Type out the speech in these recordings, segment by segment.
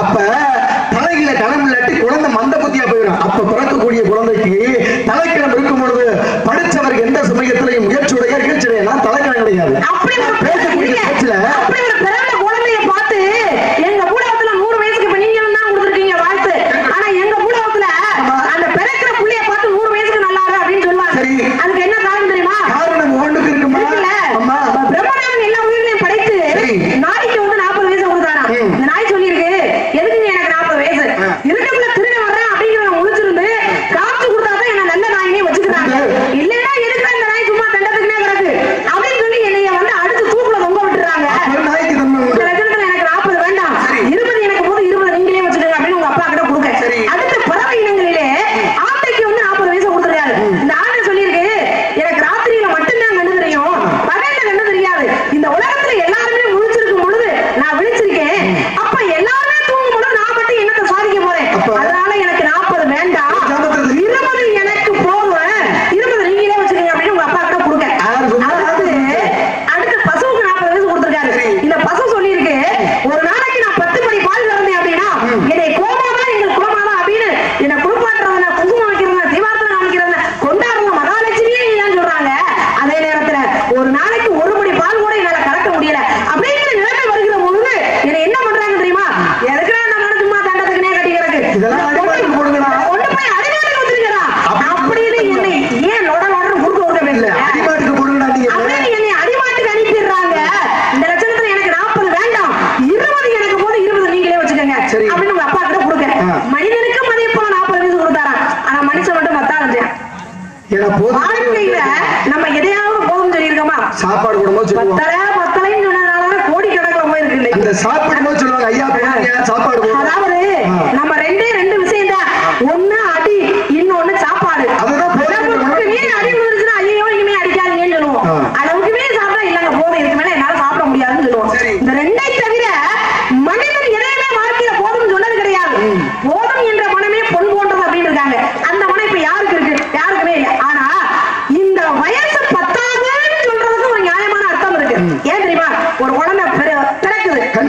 அப்ப தலையில கணம் இல்லாட்டி குழந்தை மந்த புத்தியா அப்ப பிறக்கக்கூடிய குழந்தைக்கு தலைக்கிணம் இருக்கும் பொழுது படிச்சவருக்கு எந்த சமயத்திலையும் முயற்சியுடைய கீழ்ச்சிடையா தலைக்கிணம் கிடையாது. அப்படி பேசக்கூடிய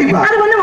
கண்டிப்பா. அது வந்து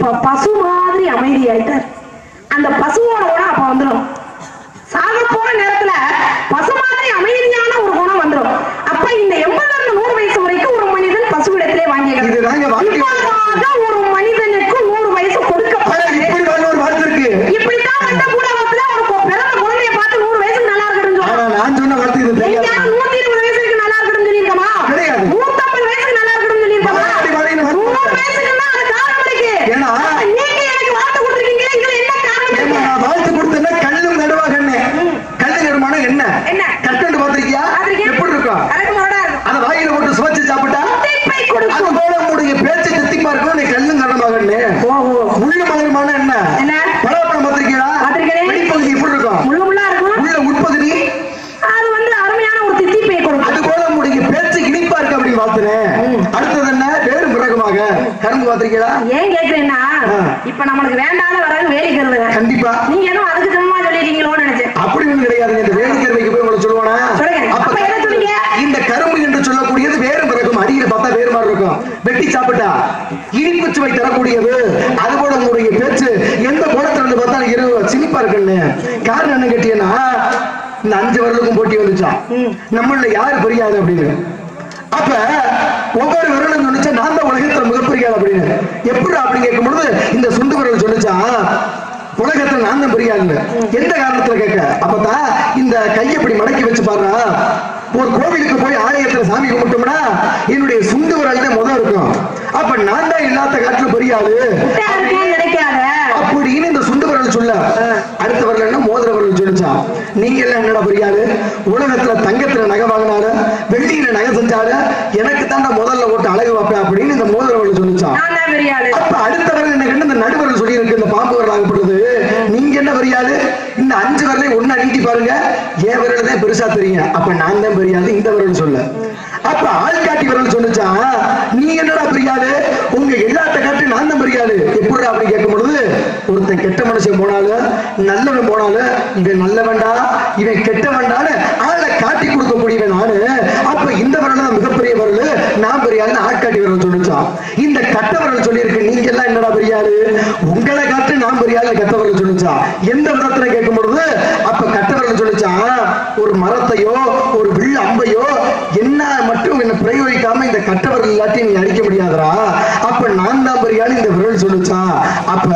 இப்ப பசு மாதிரி அமைதி ஆயிட்டார் அந்த பசுவோட குணம் அப்ப வந்துடும் சாக போற நேரத்துல பசு மாதிரி அமைதியான ஒரு குணம் வந்துடும் அப்ப இந்த எண்பதுல இருந்து நூறு வயசு வரைக்கும் ஒரு மனிதன் பசுவிடத்திலே வாங்கி இதுதாங்க வாழ்க்கை. இப்பதாக ஒரு மனிதனுக்கு நூறு வயசு ஆனா கொடுக்கப்பட்டது இப்படி வாழ்ந்த ஒரு வார்த்தை இருக்கு இப்படித்தான் வந்த கூடவத்துல ஒரு கொ- பிறந்த குழந்தைய பார்த்து நூறு வயசுக்கு நல்லா இருக்கணும்னு ஆனா சொல்றாங்க நான் சொன்ன வார்த்தை இது தெரியாது எங்கேயாவது நூத்தி இருபது வயசுக்கு நல்லா இருக்கணும்னு சொல்லியிருக்கோமா? கிடையாது. நூத்தம்பது வயசுக்கு நல்லா இருக்கணும்னு சொல்லியிருக்கோமா? அப்படி வாழ்க்கையில வந்து- நூறு வயசுக்குன்னா அது காரணம் இருக்கு. ஏன்னா- அப்ப நீங்க எனக்கு வாழ்த்து கொடுத்திருக்கீங்களே, இதுல என்ன காரணம் ஏம்மா, இருக்கு? நான் வாழ்த்து கொடுத்தேன்னா கல்லும் நடுவாக என்ன கல்லு நடுமானம் என்ன என்ன? கற்கண்டு பாத்திருக்கியா பார்த்திருக்கேன். எப்படி இருக்கும் கரெக்ட் மோடா இருக்கும். அந்த வாயில போட்டு சுவைச்சு சாப்பிட்டா அது. போல உங்களுடைய பேச்சை தித்திப்பா இருக்கும் நீ கல்லும் கரணமாக ஓ, ஓ. முள்ளு மலருமான என்ன பாத்திருக்கீங்களா பார்த்திருக்கிறேன். வெளிப்பகுதி எப்படி இருக்கும். உள்ள உட்பகுதி அது வந்து அருமையான ஒரு தித்திப்பை கொடுக்கும். அது போல உங்களுடைய பேச்சு இனிப்பா இருக்கு அப்படின்னு பார்த்தேன் அடுத்தது என்ன வேறு பிறகுமாக கரும்பு பாத்திருக்கீங்களா ஏன் கேக்குறேன்னா. இப்ப நம்மளுக்கு வேண்டாத வரது வேலிக்கிறதுங்க. கண்டிப்பா நீங்க ஏதோ அதுக்கு சமமா சொல்லிருக்கீங்களோன்னு நினைச்சேன். அப்படி ஒண்ணு கிடையாதுங்க இந்த வேலிக்கருமைக்கு போய் உங்களை சொல்லுவானா சொல்லுங்க. அப்ப என்ன சொன்னீங்க? இந்த கரும்பு என்று சொல்லக்கூடியது வேறு பிறகும் அடியில பார்த்தா வேறு மாதிரி இருக்கும் வெட்டி சாப்பிட்டா? இனிப்பு சுவை தரக்கூடியது. அது போல உங்களுடைய பேச்சு எந்த கோணத்துல இருந்து பார்த்தா இரு சினிப்பா இருக்குன்னு. காரணம் என்ன கேட்டீங்கன்னா இந்த அஞ்சு வருடத்துக்கும் போட்டி வந்துச்சான் நம்மள யாரு பெரியாது அப்படின்னு. அப்ப ஒவ்வொரு விரலும் சொன்னிச்சா நான் தான் உலகத்துல மிகப்பெரிய ஆள் அப்படின்னு. எப்படி அப்படின்னு கேட்கும் பொழுது இந்த சுண்டு விரல் சொன்னிச்சான் உலகத்துல நான் தான் பெரிய ஆளு எந்த காரணத்துல கேட்க? அப்பதான் இந்த கையை இப்படி மடக்கி வச்சு பாருங்க ஒரு கோவிலுக்கு போய் ஆலயத்துல சாமி கும்பிட்டோம்னா என்னுடைய சுண்டு விரல் தான் முதல் இருக்கும். அப்ப நான் தான் இல்லாத காட்டுல பெரிய ஆளு. முட்டை இருக்குன்னு நினைக்காத. அப்படின்னு இந்த சுண்டு விரல் சொல்ல. அடுத்த விரல் என்ன? மோதிர விரல் சொல்லிச்சான். நீங்க எல்லாம் என்னடா பெரியாரு உலகத்துல தங்கத்துல நகை வாங்கினாரு. வெள்ளியில நகை செஞ்சாரு. எனக்கு தாண்டா முதல்ல ஓட்டு அழகு வைப்பேன் அப்படின்னு இந்த மோதிர விரல் சொல்லிச்சான். தான் பெரிய. அப்ப அடுத்த விரல் என்ன? கண்டு இந்த நடுவரல் சொல்லி இருக்கு இந்த பாம்பு விரல் ஆகப்படுது நீங்க என்ன பெரியாரு இந்த அஞ்சு விரலையும் ஒண்ணா நீட்டி பாருங்க. என் விரல் தான் பெருசா தெரியும். அப்ப நான் தான் பெரியாது இந்த விரல் சொல்ல. அப்ப ஆள்காட்டி விரல் சொல்லுச்சா நீ என்னடா பெரியாது உங்க எல்லாத்த காட்டி நான் தான் பெரியாது எப்படி அப்படி கேட்கும் பொழுது ஒருத்தன் கெட்ட மனுஷன் போனாலும் நல்லவன் போனாலும் இவன் நல்லவன்டா இவன் கெட்டவன்டான்னு ஆளை காட்டி கொடுக்கக்கூடியவன் நானு அப்ப இந்த விரல் தான் மிகப்பெரிய விரல் நான் பெரியாருன்னு ஆட்காட்டி விரல் சொல்லிச்சான் இந்த கட்ட விரல் சொல்லியிருக்கு நீங்க எல்லாம் என்னடா பெரியாரு உங்களை காட்டு நான் பெரியாரு கட்ட விரல் சொல்லிச்சா எந்த விதத்துல கேட்கும் பொழுது அப்ப கட்ட விரல் சொல்லிச்சா ஒரு மரத்தையோ ஒரு வில் அம்பையோ என்ன மட்டும் என்ன பிரயோகிக்காம இந்த கட்ட விரல் இல்லாட்டி நீ அடிக்க முடியாதுடா அப்ப நான் தான் பெரியாரு இந்த விரல் சொல்லிச்சா அப்ப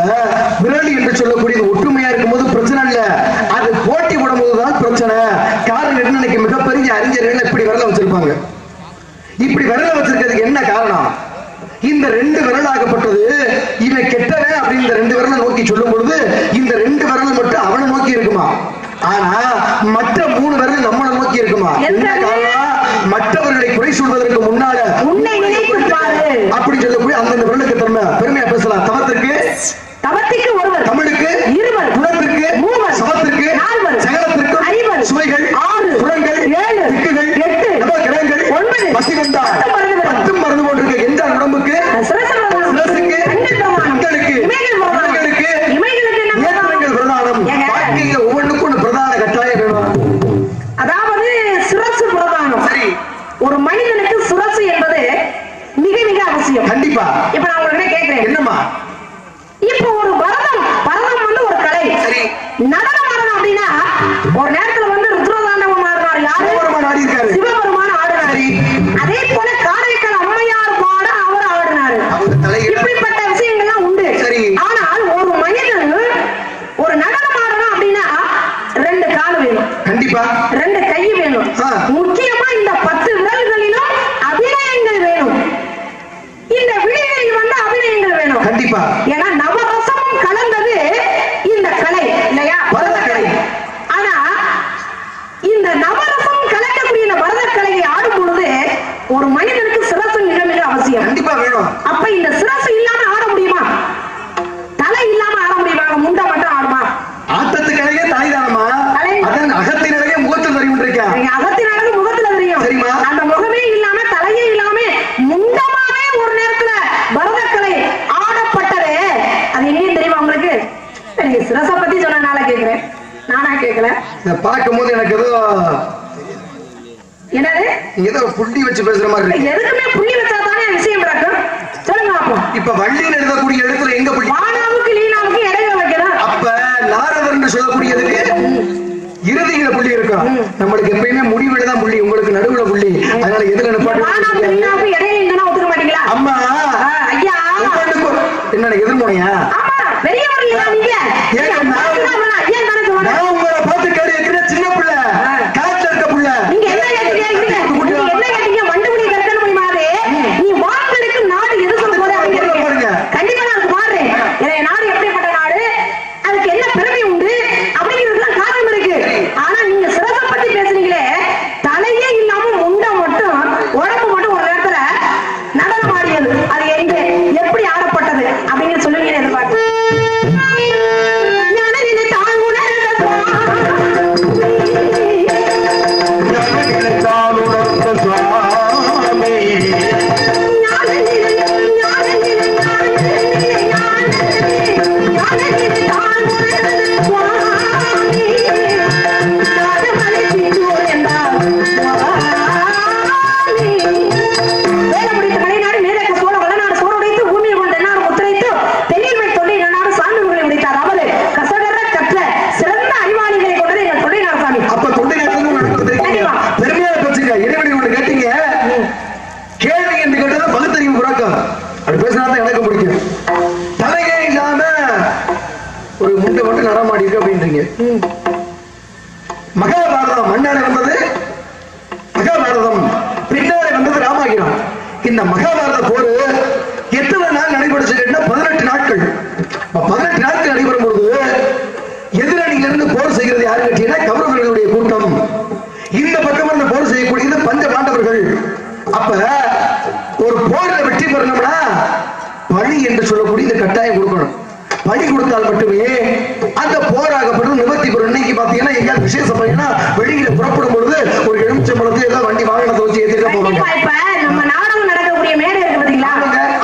விரல் என்று சொல்லக்கூடியது ஒற்றுமையா இருக்கும்போது பிரச்சனை இல்ல அது போட்டி போடும்போது தான் பிரச்சனை காரணம் என்ன இன்னைக்கு மிகப்பெரிய அறிஞர்கள் இப்படி விரல வச்சிருப்பாங்க இப்படி விரல வச்சிருக்கிறதுக்கு என்ன காரணம் இந்த ரெண்டு விரலாகப்பட்டது இவன் கெட்டவன் அப்படின்னு இந்த ரெண்டு விரலை நோக்கி சொல்லும் பொழுது இந்த ரெண்டு விரல் மட்டும் அவனை நோக்கி இருக்குமா ஆனா மற்ற மூணு விரல் நம்மளை நோக்கி இருக்குமா என்ன காரணம் மற்றவர்களை குறை சொல்வதற்கு முன்னால உன்னை நினைத்து பாரு. சொல்லக்கூடிய அந்தந்த விரலுக்கு பெருமை பெருமையா பேசலாம். தவத்திற்கு தவத்திற்கு ஒருவர் தமிழுக்கு இருவர் குணத்திற்கு மூவர் சமத்திற்கு நால்வர் சகலத்திற்கு ஐவர் சுவைகள் ஆறு குணங்கள் ஏழு திக்குகள் எட்டு நவகிரகங்கள் ஒன்பது பசி வந்தால் பத்து மருந்து கொண்டிருக்க. எந்த உடம்புக்கு என்னம்மா? இப்போ ஒரு பரதம் பரதம் வந்து ஒரு கலை. சரி. நடனம் ஆடணும் அப்படின்னா ஒரு நேரத்துல வந்து ருத்ரதாண்டவம் ஆடுறாரு யாரு? சிவபெருமான் ஆடி இருக்காரு சிவபெருமான் ஆடுறாரு. அதே போல காரைக்கால் அம்மையார் பாட அவர் ஆடினாரு. இப்படிப்பட்ட விஷயங்கள்லாம் உண்டு. சரி. ஆனால் ஒரு மனிதன் ஒரு நடனம் ஆடணும் அப்படின்னா ரெண்டு கால் வேணும். கண்டிப்பா. ரெண்டு மாதிரி இருக்கு. தானே விஷயம் நடக்கும் சொல்லுங்க இப்ப வள்ளியில் எழுதக்கூடிய எழுத்துல எங்க புள்ளி? மானாவுக்கு லீனாவுக்கு இடையில வைக்கிறா அப்ப நாரதர்னு சொல்லக்கூடியதுக்கு Thank you. பலி கொடுத்தால் மட்டுமே அந்த போராகப்படும் நிவர்த்தி பெறும் இன்னைக்கு பாத்தீங்கன்னா எங்கேயாவது விசேஷம் பண்ணீங்கன்னா வெளியில புறப்படும் பொழுது ஒரு எலுமிச்சம்பழத்தை ஏதோ வண்டி வாகனத்தை வச்சு ஏத்திட்டு போவாங்க கண்டிப்பா இப்ப நம்ம நாடகம் நடக்கக்கூடிய மேடை இருக்கு பாத்தீங்களா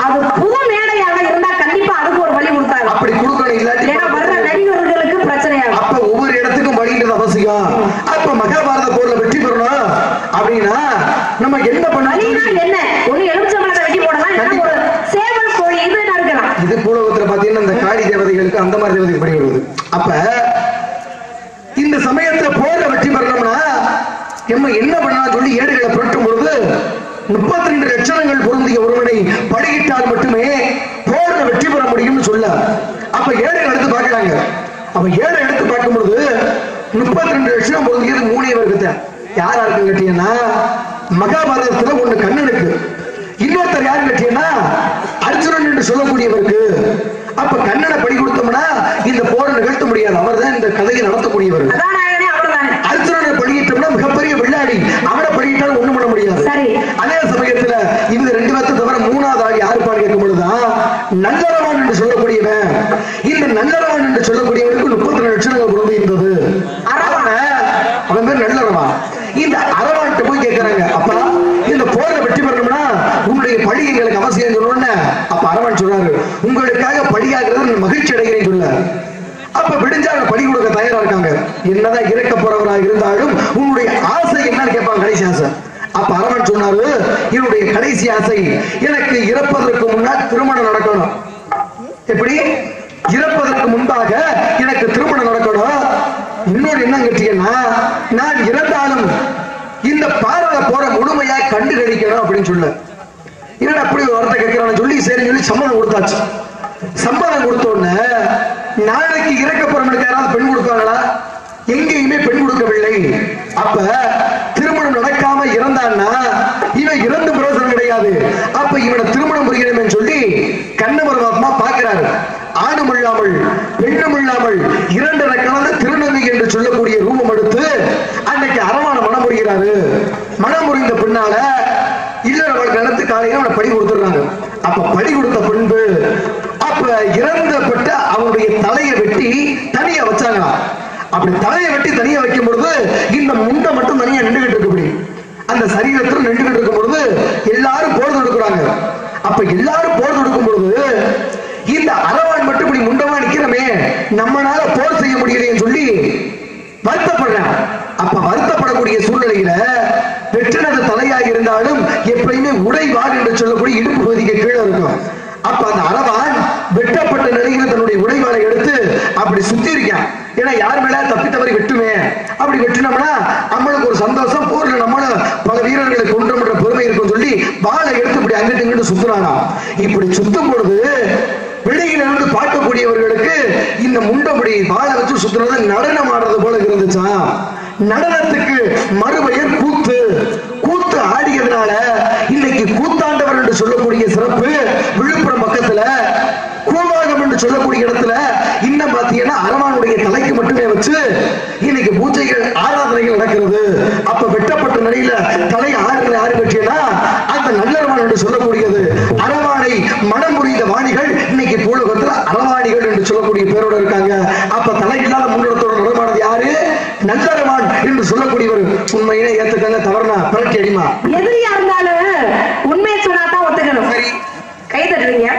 அது புது மேடையாக இருந்தா கண்டிப்பா அதுக்கு ஒரு வழி கொடுத்தாங்க அப்படி கொடுக்கணும் இல்லாட்டி ஏன்னா வர்ற நடிகர்களுக்கு பிரச்சனையாகும் அப்ப ஒவ்வொரு இடத்துக்கும் வழின்றது அவசியம் அப்ப மகாபாரத போர்ல வெற்றி பெறணும் அப்படின்னா நம்ம என்ன வழினா பண்ணணும் என்ன ஒண்ணு எலுமிச்சம்பழத்தை வெட்டி போடலாம் இல்லைன்னா ஒரு சேவல் கோழி இது நறுக்கலாம் இது பூலோகத்துல பாத்தீங்கன்னா இந்த காளி தேவதைகளுக்கு அந்த மாதிரி தேவதைக்கு படி வருது. அப்ப இந்த சமயத்துல போர்ல வெற்றி பெறணும்னா நம்ம என்ன பண்ணலாம் சொல்லி ஏடுகளை புரட்டும் பொழுது முப்பத்தி ரெண்டு லட்சணங்கள் பொருந்திய ஒருவனை படுகிட்டால் மட்டுமே போர்ல வெற்றி பெற முடியும்னு சொல்ல. அப்ப ஏழை எடுத்து பார்க்கறாங்க. அப்ப ஏழை எடுத்து பார்க்கும் பொழுது முப்பத்தி ரெண்டு லட்சணம் பொருந்தியது மூணே பேருக்கு யாரா இருக்கு கேட்டீங்கன்னா மகாபாரதத்துல ஒண்ணு கண்ணனுக்கு. இன்னொருத்தர் யாரு கேட்டீங்கன்னா அர்ஜுனன் என்று சொல்லக்கூடியவருக்கு. அப்ப கண்ணனை படி கொடுத்தோம்னா இந்த போரை நிகழ்த்த முடியாது. அவர்தான் இந்த கதையை நடத்தக்கூடியவர். அர்ஜுனனை படிக்கிட்டோம்னா மிகப்பெரிய விளையாடி அவனை படிக்கிட்டாலும் ஒண்ணும் பண்ண முடியாது. அதே சமயத்துல இவங்க ரெண்டு பேர்த்த தவிர மூணாவது ஆள் யாருப்பான்னு கேட்கும் பொழுதுதான் நல்லறவன் என்று சொல்லக்கூடியவன். இந்த நல்லறவன் என்று சொல்லக்கூடியவனுக்கு முப்பத்தி ரெண்டு லட்சங்கள் பொருந்தி இருந்தது. அவன் பேர் நல்லறவன் இந்த அரவான்ட்டு போய் கேட்கறாங்க அப்பா இந்த போர்ல வெற்றி பெறணும்னா உங்களுடைய பழி எங்களுக்கு அவசியம் சொல்லணும்னு அப்ப அரவன் சொல்றாரு உங்களுக்காக பழியாகிறது நான் மகிழ்ச்சி அடைகிறேன் சொன்னார் அப்ப விடிஞ்சா கொடுக்க தயாரா இருக்காங்க என்னதான் இறக்க போறவரா இருந்தாலும் உன்னுடைய ஆசை என்னன்னு கேட்பாங்க கடைசி ஆசை. அப்ப அரவன் சொன்னாரு என்னுடைய கடைசி ஆசை எனக்கு இறப்பதற்கு முன்னால் திருமணம் நடக்கணும். எப்படி? இறப்பதற்கு முன்பாக எனக்கு திருமணம் நடக்கணும். இன்னொரு என்ன கேட்டீங்கன்னா நான் இறந்தாலும் இந்த பாரத போற முழுமையா கண்டு கழிக்கணும் அப்படின்னு சொல்லு. என்னடா அப்படி ஒரு வார்த்தை கேட்கிறான்னு சொல்லி சரி சொல்லி சம்மதம் கொடுத்தாச்சு. சம்மதம் கொடுத்த உடனே நாளைக்கு இறக்க யாராவது பெண் கொடுப்பாங்களா? எங்கேயுமே பெண் கொடுக்கவில்லை. அப்ப திருமணம் நடக்காம இறந்தான்னா இவன் இறந்து பிரயோசனம் கிடையாது. அப்ப இவனை திருமணம் புரியணும்னு சொல்லி கண்ணவர் பாத்மா பார்க்கிறாரு. ஆணும் இல்லாமல் பெண்ணும் இல்லாமல் இரண்டரை கலந்து திருநங்கை என்று சொல்லக்கூடிய ரூபம் எடுத்து அன்னைக்கு அரவான மனம் புரிகிறாரு மனம் புரிந்த பின்னால இல்லற வாழ்க்கை நடத்து காலையில அவனை படி கொடுத்துடுறாங்க. அப்ப படி கொடுத்த பின்பு அப்ப இறந்த அப்படி தலையை வெட்டி தனியா வைக்கும் பொழுது இந்த முண்டை மட்டும் தனியா நின்றுகிட்டு இருக்குப்படி அந்த சரீரத்தில் நின்றுகிட்டு இருக்கும் பொழுது எல்லாரும் போர் தொடுக்கிறாங்க. அப்ப எல்லாரும் போர் தொடுக்கும் பொழுது இந்த அரவான் மட்டும் இப்படி முண்டமா நிக்கிறமே நம்மளால போர் செய்ய முடியலைன்னு சொல்லி வருத்தப்படுறான். அப்ப வருத்தப்படக்கூடிய சூழ்நிலையில வெற்றினது தலையாக இருந்தாலும் எப்பயுமே உடைவாடு என்று சொல்லக்கூடிய இடுப்பு பகுதிக்கு கீழே இருக்கும். அப்ப அந்த அரவான் வெட்டப்பட்ட நிலையில் தன்னுடைய உடைவாளை எடுத்து அப்படி சுத்தி ஏன்னா யார் மேல தப்பி வெட்டுமே? அப்படி வெட்டினோம்னா நம்மளுக்கு ஒரு சந்தோஷம் போர்ல நம்மளும் பல வீரர்களை கொன்றோம்ன்ற பெருமை இருக்கும்னு சொல்லி பாலை எடுத்து இப்படி அங்கிட்டு இங்கிட்டு சுத்துறானா இப்படி சுத்தும் பொழுது வெளியிலிருந்து பார்க்கக்கூடியவர்களுக்கு இந்த முண்டபடி வாழை வச்சு சுத்துறது நடனம் ஆடுறது போல இருந்துச்சா? நடனத்துக்கு மறுபயர் கூத்து. கூத்து ஆடியதுனால இன்னைக்கு கூத்தாண்டவர் என்று சொல்லக்கூடிய சிறப்பு விழுப்புரம் பக்கத்துல என்று சொல்லக்கூடிய இடத்துல இன்னும் பாத்தீங்கன்னா அரவானுடைய தலைக்கு மட்டுமே வச்சு இன்னைக்கு பூஜைகள் ஆராதனைகள் நடக்கிறது. அப்ப வெட்டப்பட்ட நிலையில தலை ஆறு ஆறு வெற்றினா அந்த நல்லரவான் என்று சொல்லக்கூடியது. அரவானை மனம் புரிந்த வாணிகள் இன்னைக்கு பூலகத்துல அரவாணிகள் என்று சொல்லக்கூடிய பேரோட இருக்காங்க. அப்ப தலை இல்லாத முன்னோடத்தோட நடமானது யாரு? நல்லரவான் என்று சொல்லக்கூடியவர். உண்மையிலே ஏத்துக்கங்க தவறுனா பரட்டி அடிமா. எதிரியா இருந்தாலும் உண்மையை சொன்னா தான் ஒத்துக்கணும். சரி. கை தட்டுறீங்க.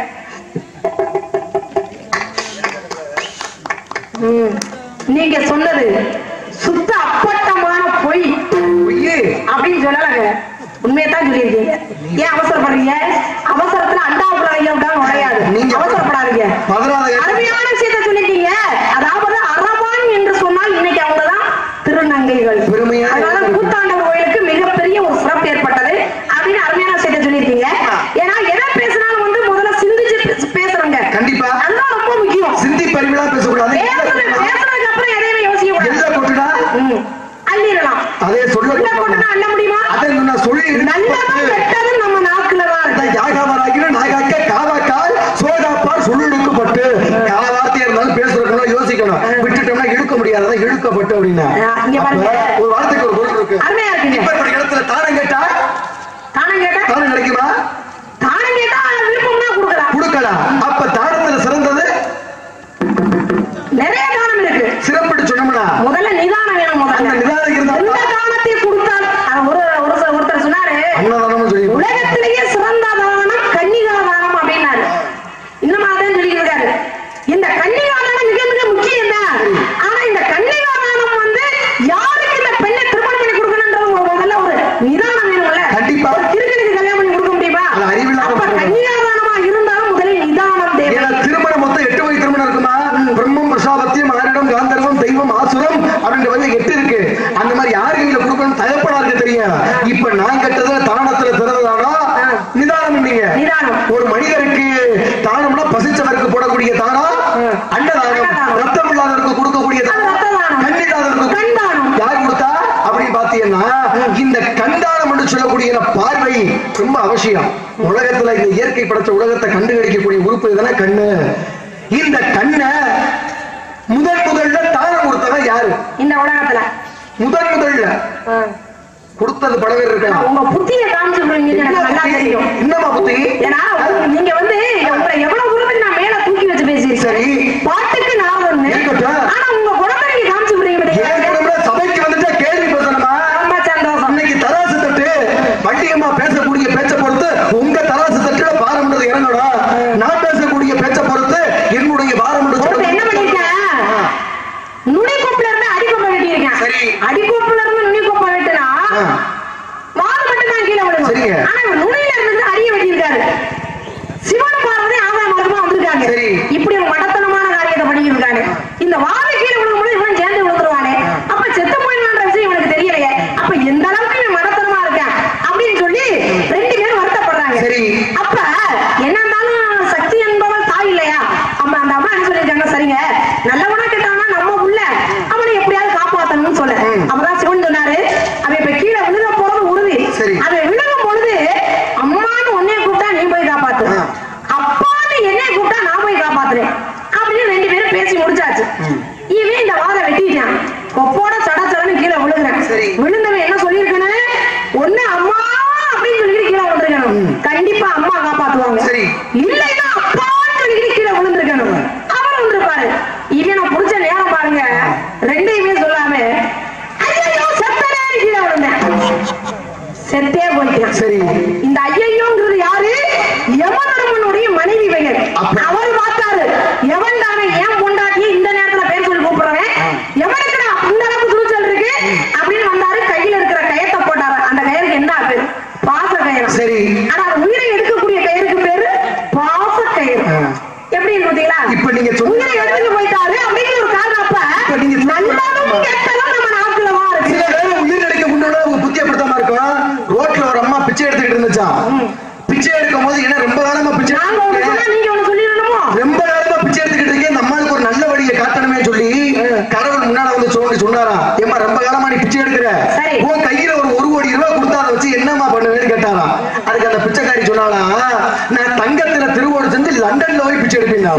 நீங்க சொன்னது சுத்த அப்பட்டமான பொய். அப்படின்னு சொல்லலாங்க உண்மையத்தான் சொல்லியிருக்கீங்க. ஏன் அவசரப்படுறீங்க? அவசரத்துல அண்டா ஐயா விடாம உடையாது. நீங்க அவசரப்படாதீங்க. அருமையான அப்படின்னா ஒரு வார்த்தைக்கு ஒரு பொருள் இருக்கு. விஷயம். உலகத்துல இந்த இயற்கை படைச்ச உலகத்தை கண்டு உறுப்பு எதுனா கண்ணு. இந்த கண்ணை முதல் முதல்ல தானம் கொடுத்தவன் யாரு? இந்த உலகத்துல. முதல் முதல்ல கொடுத்தது பல பேர். இருக்கலாம் உங்க புத்திய தான் சொல்றீங்க எனக்கு நல்லா தெரியும். என்னமா புத்தி? ஏன்னா நீங்க வந்து உங்களை எவ்வளவு உறுப்பு நான் மேல தூக்கி வச்சு பேசி சரி. பாட்டுக்கு நான் ஒண்ணு இவன் இந்த வாதை வெட்டிட்டான். கொப்போட சட சடனு கீழே விழுகிறேன். விழுந்தவன் என்ன சொல்லியிருக்கானே? ஒண்ணு அம்மா அப்படின்னு சொல்லிட்டு கீழே விழுந்துருக்கான். கண்டிப்பா அம்மா காப்பாத்துவாங்க. இல்ல பிச்சை எடுக்கும் போது என்ன ரொம்ப காலமா பிச்சை ரொம்ப காலமா பிச்சை எடுத்துக்கிட்டு இருக்கேன் ஒரு நல்ல வழியை காட்டணுமே சொல்லி கடவுள் முன்னால வந்து சொல்லி சொன்னாரா? ஏமா ரொம்ப காலமா நீ பிச்சை எடுக்கிற? உன் கையில ஒரு ஒரு கோடி ரூபாய் கொடுத்தா வச்சு என்னமா பண்ணுவேன்னு கேட்டாராம் அதுக்கு அந்த பிச்சைக்காரி சொன்னாலா நான் தங்கத்துல திருவோடு செஞ்சு லண்டன்ல போய் பிச்சை எடுப்பீங்களா?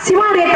தெரியுமா சிவனுடைய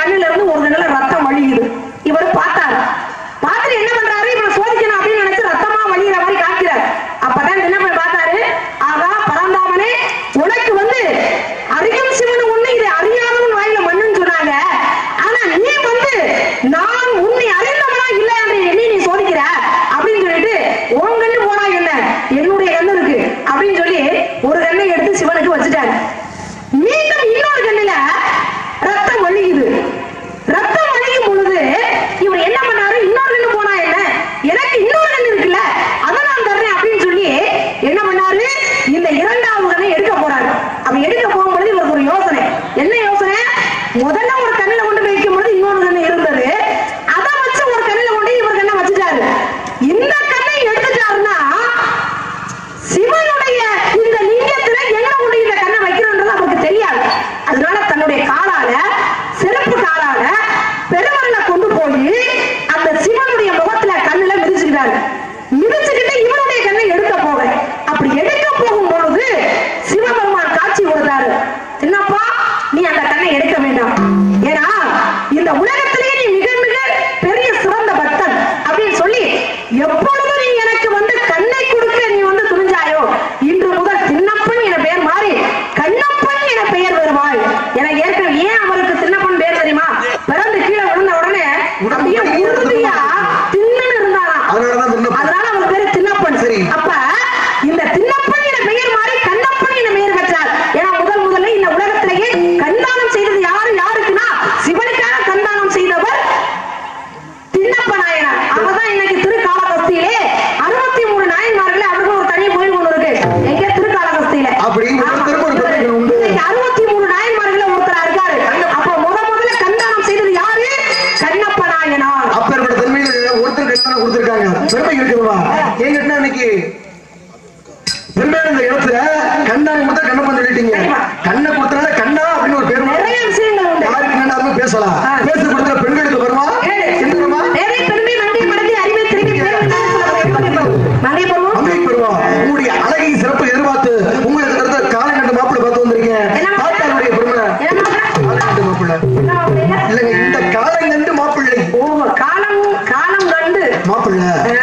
la